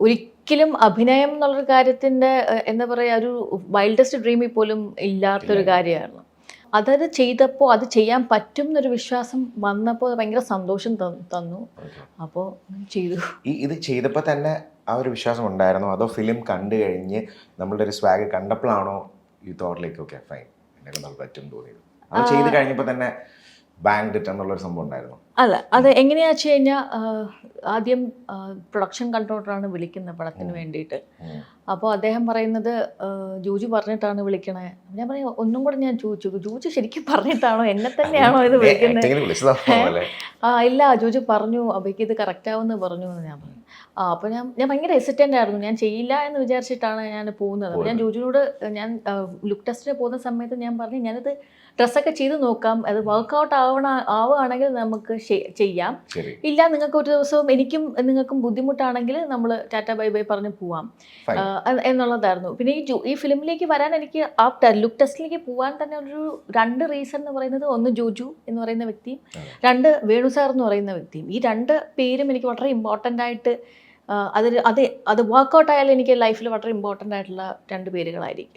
ഒരിക്കലും അഭിനയം എന്നുള്ളൊരു കാര്യത്തിന്റെ ഏഹ്, എന്താ പറയാ ഒരു വൈൽഡസ്റ്റ് ഡ്രീമിൽ പോലും ഇല്ലാത്തൊരു കാര്യമായിരുന്നു അതത് ചെയ്തപ്പോൾ അത് ചെയ്യാൻ പറ്റും എന്നൊരു വിശ്വാസം വന്നപ്പോൾ ഭയങ്കര സന്തോഷം തന്നു- അപ്പോൾ ചെയ്തു. ഈ ഇത് ചെയ്തപ്പോൾ തന്നെ ആ ഒരു വിശ്വാസം ഉണ്ടായിരുന്നോ? അതോ ഫിലിം കണ്ടു കഴിഞ്ഞ് നമ്മളുടെ ഒരു സ്വാഗ് കണ്ടപ്പോഴാണോ ഈ തോട്ടിലേക്ക് ഓക്കെ ഫൈൻ എന്നെ നമ്മൾ പറ്റും തോന്നിയത്? അത് ചെയ്ത് കഴിഞ്ഞപ്പോൾ തന്നെ ബാങ്ക് ഡിറ്റ് എന്നുള്ളൊരു സംഭവം ഉണ്ടായിരുന്നു. അല്ല അത് എങ്ങനെയാ വെച്ച് കഴിഞ്ഞാൽ ആദ്യം പ്രൊഡക്ഷൻ കൺട്രോളറാണ് വിളിക്കുന്നത് പടത്തിന് വേണ്ടിയിട്ട്. അപ്പോൾ അദ്ദേഹം പറയുന്നത് ജൂജു പറഞ്ഞിട്ടാണ് വിളിക്കണേ. ഞാൻ പറയും ഒന്നും കൂടെ ഞാൻ ചോദിച്ചു ജൂജു ശരിക്കും പറഞ്ഞിട്ടാണോ എന്നെ തന്നെയാണോ ഇത് വിളിക്കുന്നത്? ആ ഇല്ല ജൂജു പറഞ്ഞു അബയ്ക്ക് ഇത് കറക്റ്റ് ആവുമെന്ന് പറഞ്ഞു എന്ന് ഞാൻ പറഞ്ഞു. അപ്പോൾ ഞാൻ ഞാൻ ഭയങ്കര ഹെസിറ്റന്റ് ആയിരുന്നു. ഞാൻ ചെയ്യില്ല എന്ന് വിചാരിച്ചിട്ടാണ് ഞാൻ പോകുന്നത്. ഞാൻ ജോജുനോട് ഞാൻ ലുക്ക് ടെസ്റ്റിന് പോകുന്ന സമയത്ത് ഞാൻ പറഞ്ഞു ഞാനിത് ഡ്രസ്സൊക്കെ ചെയ്ത് നോക്കാം. അത് വർക്കൗട്ട് ആവണ ആവുകയാണെങ്കിൽ നമുക്ക് ചെയ്യാം. ഇല്ല നിങ്ങൾക്ക് ഒരു ദിവസവും എനിക്കും നിങ്ങൾക്കും ബുദ്ധിമുട്ടാണെങ്കിൽ നമ്മൾ ടാറ്റ ബൈ ബൈ പറഞ്ഞ് പോവാം. എന്നുള്ളതായിരുന്നു. പിന്നെ ഈ ഈ ഫിലിമിലേക്ക് വരാൻ എനിക്ക് ആ ലുക്ക് ടെസ്റ്റിലേക്ക് പോകാൻ തന്നെ ഒരു രണ്ട് റീസൺ എന്ന് പറയുന്നത് ഒന്ന് ജോജു എന്ന് പറയുന്ന വ്യക്തിയും രണ്ട് വേണു സാർ എന്ന് പറയുന്ന വ്യക്തിയും. ഈ രണ്ട് പേരും എനിക്ക് വളരെ ഇമ്പോർട്ടന്റ് ആയിട്ട് അതിൽ അത് അത് വർക്ക്ഔട്ട് ആയാലും എനിക്ക് ലൈഫിൽ വളരെ ഇമ്പോർട്ടന്റ് ആയിട്ടുള്ള രണ്ട് പേരുകളായിരിക്കും.